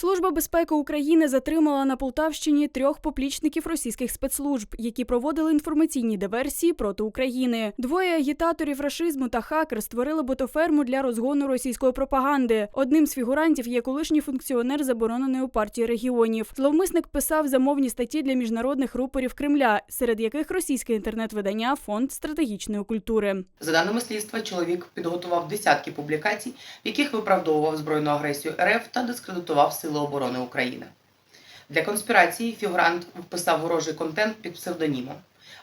Служба безпеки України затримала на Полтавщині трьох поплічників російських спецслужб, які проводили інформаційні диверсії проти України. Двоє агітаторів рашизму та хакер створили ботоферму для розгону російської пропаганди. Одним з фігурантів є колишній функціонер забороненої партії регіонів. Зловмисник писав замовні статті для міжнародних рупорів Кремля, серед яких російське інтернет-видання Фонд стратегічної культури. За даними слідства, чоловік підготував десятки публікацій, в яких виправдовував збройну агресію РФ та дискредитував Сили оборони України. Для конспірації фігурант вписав ворожий контент під псевдонімом,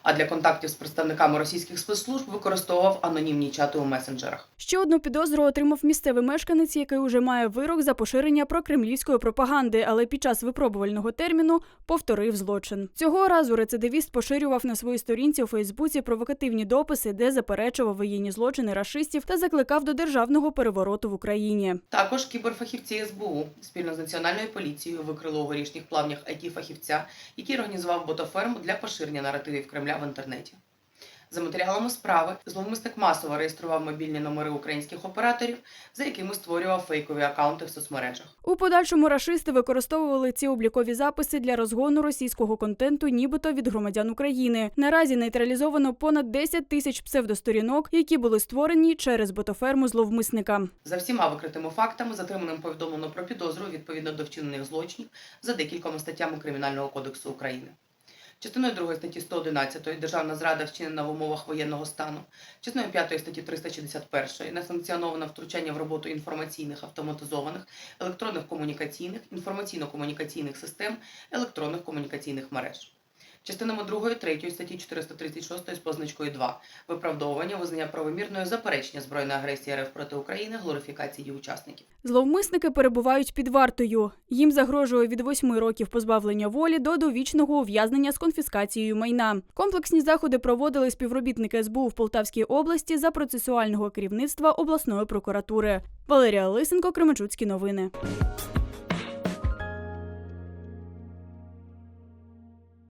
а для контактів з представниками російських спецслужб використовував анонімні чати у месенджерах. Ще одну підозру отримав місцевий мешканець, який уже має вирок за поширення прокремлівської пропаганди, але під час випробувального терміну повторив злочин. Цього разу рецидивіст поширював на своїй сторінці у Фейсбуці провокативні дописи, де заперечував воєнні злочини рашистів та закликав до державного перевороту в Україні. Також кіберфахівці СБУ спільно з національною поліцією викрили у горішніх плавнях it фахівця який організував ботоферму для поширення наративів Кремля в інтернеті. За матеріалами справи, зловмисник масово реєстрував мобільні номери українських операторів, за якими створював фейкові акаунти в соцмережах. У подальшому рашисти використовували ці облікові записи для розгону російського контенту, нібито від громадян України. Наразі нейтралізовано понад 10 тисяч псевдосторінок, які були створені через ботоферму зловмисника. За всіма викритими фактами затриманим повідомлено про підозру відповідно до вчинених злочинів за декількома статтями Кримінального кодексу України. Частиною 2 статті 111 державна зрада вчинена в умовах воєнного стану, частиною 5 статті 361 несанкціоноване втручання в роботу інформаційних автоматизованих, електронних комунікаційних, інформаційно-комунікаційних систем, електронних комунікаційних мереж. Частинами 2 3 статті 436 з позначкою 2 виправдовування, визнання правомірної заперечення збройної агресії РФ проти України, глорифікації учасників. Зловмисники перебувають під вартою. Їм загрожує від 8 років позбавлення волі до довічного ув'язнення з конфіскацією майна. Комплексні заходи проводили співробітники СБУ в Полтавській області за процесуального керівництва обласної прокуратури. Валерія Лисенко, Кременчуцькі новини.